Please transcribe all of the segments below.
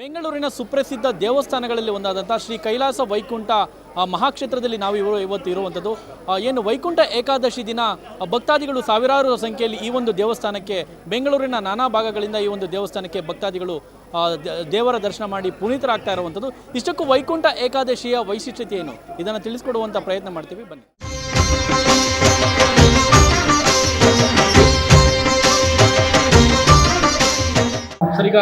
ಬೆಂಗಳೂರಿನ ಸುಪ್ರಸಿದ್ಧ ದೇವಸ್ಥಾನಗಳಲ್ಲಿ ಒಂದಾದಂಥ ಶ್ರೀ ಕೈಲಾಸ ವೈಕುಂಠ ಮಹಾಕ್ಷೇತ್ರದಲ್ಲಿ ನಾವು ಇವರು ಇವತ್ತು ಇರುವಂಥದ್ದು. ಏನು ವೈಕುಂಠ ಏಕಾದಶಿ ದಿನ ಭಕ್ತಾದಿಗಳು ಸಾವಿರಾರು ಸಂಖ್ಯೆಯಲ್ಲಿ ಈ ಒಂದು ದೇವಸ್ಥಾನಕ್ಕೆ, ಬೆಂಗಳೂರಿನ ನಾನಾ ಭಾಗಗಳಿಂದ ಈ ಒಂದು ದೇವಸ್ಥಾನಕ್ಕೆ ಭಕ್ತಾದಿಗಳು ದೇವರ ದರ್ಶನ ಮಾಡಿ ಪುನೀತರಾಗ್ತಾ ಇರುವಂಥದ್ದು. ಇಷ್ಟಕ್ಕೂ ವೈಕುಂಠ ಏಕಾದಶಿಯ ವೈಶಿಷ್ಟ್ಯತೆ ಏನು? ಇದನ್ನು ತಿಳಿಸ್ಕೊಡುವಂಥ ಪ್ರಯತ್ನ ಮಾಡ್ತೀವಿ. ಬನ್ನಿ. ಈಗ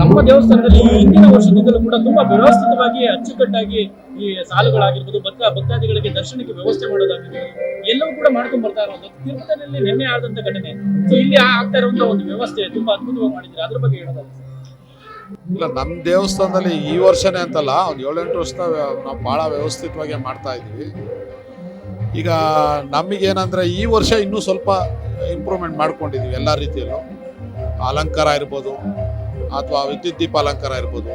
ತಮ್ಮ ದೇವಸ್ಥಾನದಲ್ಲಿ ಹಿಂದಿನ ವರ್ಷದಿಂದಲೂ ಕೂಡ ತುಂಬಾ ವ್ಯವಸ್ಥಿತವಾಗಿ, ಅಚ್ಚುಕಟ್ಟಾಗಿ ಈ ಸಾಲುಗಳಾಗಿರ್ಬೋದು, ಭಕ್ತ, ಭಕ್ತಾದಿಗಳಿಗೆ ದರ್ಶನಕ್ಕೆ ವ್ಯವಸ್ಥೆ ಮಾಡೋದಾಗಿರ್ಬೋದು ಎಲ್ಲವೂ ಕೂಡ ಮಾಡ್ಕೊಂಡು ಬರ್ತಾ ಇರೋದು ತಿರುಪತಿಯಲ್ಲಿ ನಿನ್ನೆ ಆದಂತ ಘಟನೆ. ಸೊ ಇಲ್ಲಿ ಆಗ್ತಾ ಇರುವಂತ ಒಂದು ವ್ಯವಸ್ಥೆ ತುಂಬಾ ಅದ್ಭುತವಾಗಿ ಮಾಡಿದ್ರೆ ಅದ್ರ ಬಗ್ಗೆ ಹೇಳೋದಾದ್ರೆ. ಇಲ್ಲ ನಮ್ಮ ದೇವಸ್ಥಾನದಲ್ಲಿ ಈ ವರ್ಷನೇ ಅಂತಲ್ಲ, ಒಂದು ಏಳೆಂಟು ವರ್ಷ ನಾವು ಭಾಳ ವ್ಯವಸ್ಥಿತವಾಗಿ ಮಾಡ್ತಾ ಇದ್ದೀವಿ ಈಗ ನಮಗೇನಂದ್ರೆ, ಈ ವರ್ಷ ಇನ್ನೂ ಸ್ವಲ್ಪ ಇಂಪ್ರೂವ್ಮೆಂಟ್ ಮಾಡ್ಕೊಂಡಿದ್ದೀವಿ ಎಲ್ಲ ರೀತಿಯಲ್ಲೂ. ಅಲಂಕಾರ ಇರ್ಬೋದು ಅಥವಾ ವಿದ್ಯುತ್ ದೀಪ ಅಲಂಕಾರ ಇರ್ಬೋದು,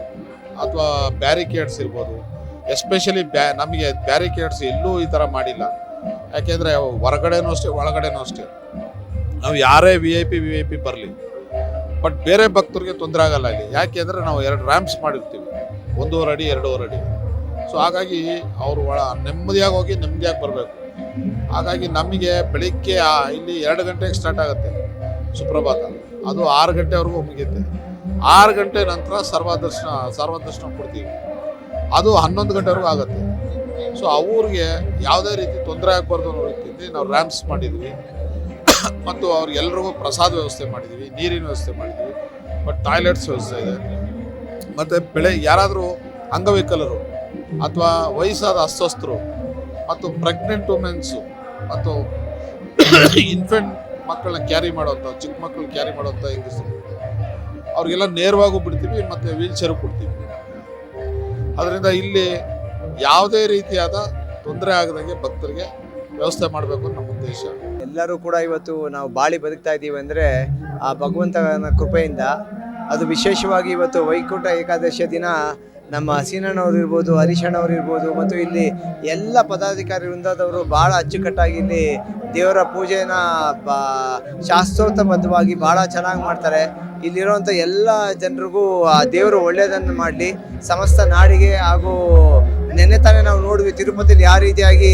ಅಥವಾ ಬ್ಯಾರಿಕೇಡ್ಸ್ ಇರ್ಬೋದು ಎಸ್ಪೆಷಲಿ ಬ್ಯಾ, ನಮಗೆ ಬ್ಯಾರಿಕೇಡ್ಸ್ ಎಲ್ಲೂ ಈ ಥರ ಮಾಡಿಲ್ಲ. ಯಾಕೆಂದರೆ ಹೊರಗಡೆನೂ ಅಷ್ಟೇ, ಒಳಗಡೆನೂ ಅಷ್ಟೇ. ನಾವು ಯಾರೇ V I P V I P ಬರಲಿ ಬಟ್ ಬೇರೆ ಭಕ್ತರಿಗೆ ತೊಂದರೆ ಆಗಲ್ಲ ಇಲ್ಲಿ. ಯಾಕೆ ಅಂದರೆ ನಾವು ಎರಡು ರ್ಯಾಂಪ್ಸ್ ಮಾಡಿರ್ತೀವಿ, ಒಂದೂವರೆ ಅಡಿ, ಎರಡೂವರೆ ಅಡಿ. ಸೊ ಹಾಗಾಗಿ ಅವರು ಒಳ ನೆಮ್ಮದಿಯಾಗಿ ಹೋಗಿ ನೆಮ್ಮದಿಯಾಗಿ ಬರಬೇಕು. ಹಾಗಾಗಿ ನಮಗೆ ಬೆಳಿಗ್ಗೆ ಇಲ್ಲಿ ಎರಡು ಗಂಟೆಗೆ ಸ್ಟಾರ್ಟ್ ಆಗುತ್ತೆ ಸುಪ್ರಭಾತ. ಅದು ಆರು ಗಂಟೆವರೆಗೂ ಮುಗಿಯುತ್ತೆ. ಆರು ಗಂಟೆ ನಂತರ ಸರ್ವದರ್ಶನ ಸರ್ವದರ್ಶನ ಕೊಡ್ತೀವಿ. ಅದು ಹನ್ನೊಂದು ಗಂಟೆವರೆಗೂ ಆಗುತ್ತೆ. ಸೊ ಅವ್ರಿಗೆ ಯಾವುದೇ ರೀತಿ ತೊಂದರೆ ಆಗಬಾರ್ದು ಅನ್ನೋ ರೀತಿಯಲ್ಲಿ ನಾವು ರ್ಯಾಂಪ್ಸ್ ಮಾಡಿದ್ವಿ. ಮತ್ತು ಅವ್ರಿಗೆಲ್ರಿಗೂ ಪ್ರಸಾದ ವ್ಯವಸ್ಥೆ ಮಾಡಿದ್ವಿ, ನೀರಿನ ವ್ಯವಸ್ಥೆ ಮಾಡಿದ್ವಿ. ಬಟ್ ಟಾಯ್ಲೆಟ್ಸ್ ವ್ಯವಸ್ಥೆ ಇದೆ. ಮತ್ತು ಬೆಳೆ, ಯಾರಾದರೂ ಅಂಗವಿಕಲರು ಅಥವಾ ವಯಸ್ಸಾದ ಅಸ್ವಸ್ಥರು ಮತ್ತು ಪ್ರೆಗ್ನೆಂಟ್ ವುಮೆನ್ಸು ಮತ್ತು ಇನ್ಫೆಂಟ್ ಮಕ್ಕಳನ್ನ ಕ್ಯಾರಿ ಮಾಡೋಂಥ ಚಿಕ್ಕ ಮಕ್ಕಳು ಕ್ಯಾರಿ ಮಾಡೋಂಥ ಹೆಂಗಸರು ಅವ್ರಿಗೆಲ್ಲ ನೇರವಾಗೂ ಬಿಡ್ತೀವಿ, ಮತ್ತು ವೀಲ್ ಚೇರು ಕೊಡ್ತೀವಿ. ಅದರಿಂದ ಇಲ್ಲಿ ಯಾವುದೇ ರೀತಿಯಾದ ತೊಂದರೆ ಆಗದಂಗೆ ಭಕ್ತರಿಗೆ ವ್ಯವಸ್ಥೆ ಮಾಡಬೇಕು ನಮ್ಮ ಉದ್ದೇಶ. ಎಲ್ಲರೂ ಕೂಡ ಇವತ್ತು ನಾವು ಬಾಳಿ ಬದುಕ್ತಾ ಇದ್ದೀವಿ ಅಂದರೆ ಆ ಭಗವಂತನ ಕೃಪೆಯಿಂದ. ಅದು ವಿಶೇಷವಾಗಿ ಇವತ್ತು ವೈಕುಂಠ ಏಕಾದಶಿಯ ದಿನ ನಮ್ಮ ಹಸೀನಣ್ಣವ್ರು ಇರ್ಬೋದು, ಹರೀಶಣ್ಣವ್ರು ಇರ್ಬೋದು, ಮತ್ತು ಇಲ್ಲಿ ಎಲ್ಲ ಪದಾಧಿಕಾರಿ ವೃಂದದವರು ಭಾಳ ಅಚ್ಚುಕಟ್ಟಾಗಿ ಇಲ್ಲಿ ದೇವರ ಪೂಜೆನ ಬಾ ಶಾಸ್ತ್ರೋತ್ತಬದ್ಧವಾಗಿ ಭಾಳ ಚೆನ್ನಾಗಿ ಮಾಡ್ತಾರೆ. ಇಲ್ಲಿರುವಂಥ ಎಲ್ಲ ಜನರಿಗೂ ಆ ದೇವರು ಒಳ್ಳೆಯದನ್ನು ಮಾಡಲಿ. ಸಮಸ್ತ ನಾಡಿಗೆ ಹಾಗೂ ನೆನ್ನೆ ತಾನೇ ನಾವು ನೋಡಿದ್ವಿ ತಿರುಪತಿಲಿ ಯಾವ ರೀತಿಯಾಗಿ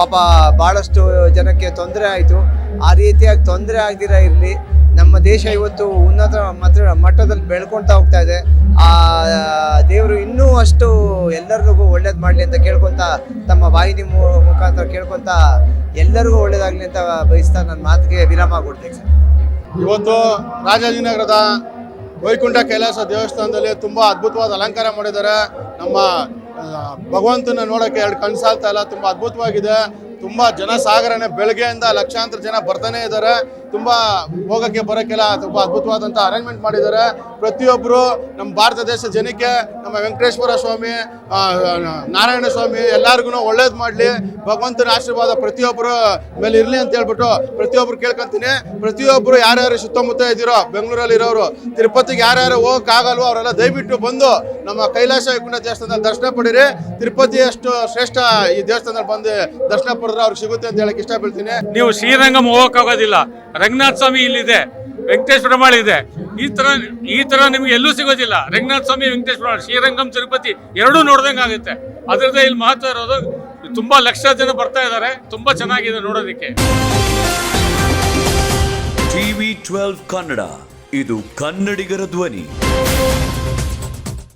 ಪಾಪ ಭಾಳಷ್ಟು ಜನಕ್ಕೆ ತೊಂದರೆ ಆಯಿತು. ಆ ರೀತಿಯಾಗಿ ತೊಂದರೆ ಆಗದಿರ ಇರಲಿ. ನಮ್ಮ ದೇಶ ಇವತ್ತು ಉನ್ನತ ಮಟ್ಟ ಮಟ್ಟದಲ್ಲಿ ಬೆಳ್ಕೊಳ್ತಾ ಹೋಗ್ತಾ ಇದೆ. ಆ ದೇವರು ಇನ್ನೂ ಅಷ್ಟು ಎಲ್ಲರಿಗೂ ಒಳ್ಳೇದು ಮಾಡಲಿ ಅಂತ ಕೇಳ್ಕೊತ ತಮ್ಮ ವಾಹಿನಿ ಮುಖಾಂತರ ಕೇಳ್ಕೊತ ಎಲ್ಲರಿಗೂ ಒಳ್ಳೇದಾಗಲಿ ಅಂತ ಬಯಸ್ತಾ ನನ್ನ ಮಾತಿಗೆ ವಿರಾಮ ಕೊಡ್ತೇನೆ ಸರ್. ಇವತ್ತು ರಾಜಾಜಿನಗರದ ವೈಕುಂಠ ಕೈಲಾಸ ದೇವಸ್ಥಾನದಲ್ಲಿ ತುಂಬ ಅದ್ಭುತವಾದ ಅಲಂಕಾರ ಮಾಡಿದ್ದಾರೆ. ನಮ್ಮ ಭಗವಂತನ ನೋಡೋಕ್ಕೆ ಎರಡು ಕಣ್ಣು ಸಾಲ್ತಾ ಇಲ್ಲ. ತುಂಬ ಅದ್ಭುತವಾಗಿದೆ. ತುಂಬ ಜನ ಸಾಗರಣೆ ಬೆಳಗ್ಗೆಯಿಂದ ಲಕ್ಷಾಂತರ ಜನ ಬರ್ತಾನೆ ಇದ್ದಾರೆ. ತುಂಬ ಹೋಗಕ್ಕೆ ಬರೋಕ್ಕೆಲ್ಲ ತುಂಬಾ ಅದ್ಭುತವಾದಂಥ ಅರೇಂಜ್ಮೆಂಟ್ ಮಾಡಿದ್ದಾರೆ. ಪ್ರತಿಯೊಬ್ಬರು ನಮ್ಮ ಭಾರತ ದೇಶ ಜನಕ್ಕೆ, ನಮ್ಮ ವೆಂಕಟೇಶ್ವರ ಸ್ವಾಮಿ ನಾರಾಯಣ ಸ್ವಾಮಿ ಎಲ್ಲರಿಗೂ ಒಳ್ಳೇದು ಮಾಡಲಿ, ಭಗವಂತನ ಆಶೀರ್ವಾದ ಪ್ರತಿಯೊಬ್ಬರು ಮೇಲೆ ಇರಲಿ ಅಂತ ಹೇಳ್ಬಿಟ್ಟು ಪ್ರತಿಯೊಬ್ರು ಕೇಳ್ಕೊಂತೀನಿ. ಪ್ರತಿಯೊಬ್ಬರು ಯಾರ್ಯಾರು ಸುತ್ತಮುತ್ತ ಇದ್ದೀರೋ, ಬೆಂಗಳೂರಲ್ಲಿ ಇರೋರು, ತಿರುಪತಿಗೆ ಯಾರ್ಯಾರು ಹೋಗಕ್ಕಾಗಲ್ವೋ ಅವರೆಲ್ಲ ದಯವಿಟ್ಟು ಬಂದು ನಮ್ಮ ಕೈಲಾಸ ವೈಕುಂಠ ದೇವಸ್ಥಾನದಲ್ಲಿ ದರ್ಶನ ಪಡೀರಿ. ತಿರುಪತಿ ಅಷ್ಟು ಶ್ರೇಷ್ಠ ಈ ದೇವಸ್ಥಾನದಲ್ಲಿ ಬಂದು ದರ್ಶನ ಪಡೆದ್ರೆ ಅವ್ರಿಗೆ ಸಿಗುತ್ತೆ ಅಂತ ಹೇಳಕ್ ಇಷ್ಟಪಡ್ತೀನಿ. ನೀವು ಶ್ರೀರಂಗಂ ಹೋಗೋಕ್ಕಾಗೋದಿಲ್ಲ. ರಂಗನಾಥ ಸ್ವಾಮಿ ಇಲ್ಲಿದೆ, ವೆಂಕಟೇಶ್ ಪ್ರಮಾಳ್ ಇದೆ. ಈ ತರ ಈ ತರ ನಿಮ್ಗೆ ಎಲ್ಲೂ ಸಿಗೋದಿಲ್ಲ. ರಂಗನಾಥ ಸ್ವಾಮಿ, ವೆಂಕಟೇಶ್ ಪ್ರಮಾಳ್ ಶ್ರೀರಂಗಂ, ತಿರುಪತಿ ಎರಡೂ ನೋಡ್ದಂಗೆ ಆಗುತ್ತೆ ಅದರದ್ದೇ ಇಲ್ಲಿ ಮಹತ್ವ ಇರೋದು, ತುಂಬಾ ಲಕ್ಷ ಜನ ಬರ್ತಾ ಇದ್ದಾರೆ ತುಂಬಾ ಚೆನ್ನಾಗಿದೆ ನೋಡೋದಕ್ಕೆ. ಟಿವಿ ಟ್ವೆಲ್ವ್ ಕನ್ನಡ, ಇದು ಕನ್ನಡಿಗರ ಧ್ವನಿ.